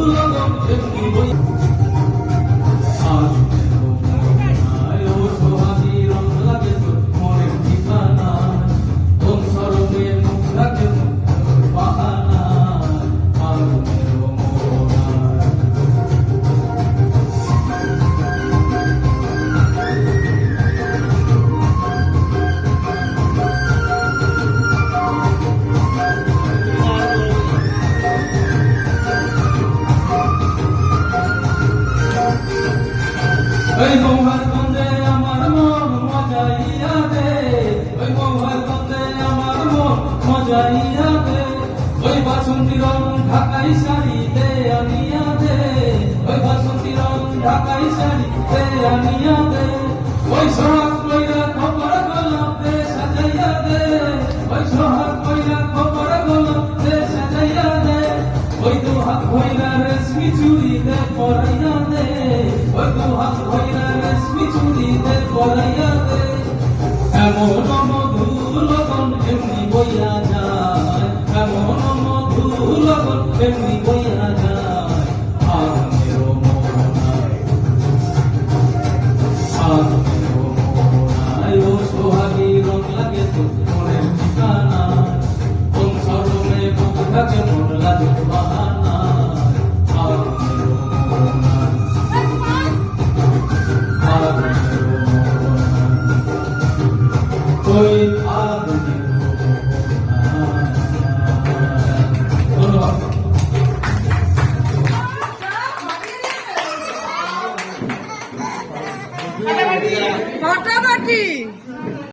为了我们全体。ওই মৌহার বন্দে আমার মন মজাইয়া দে। ওই মৌহার ওই বাসন্তি রং ঢাকাই শাড়ি দে আনিয়া দে। ওই বাসন্তী রং ঢাকাই শাড়ি দে আনিয়া দে। ওই সড়ক লইয়া কেমনি বইয়া যায়, আর মেরো মোহনায় আর মেরো মোহনায় ও সোহাগী রং লাগে তো মনের ঠিকানা। কোন সরমে বুক থাকে মন লাগে বাহানা। আর মেরো মোহনায় আর মেরো মোহনায় happy.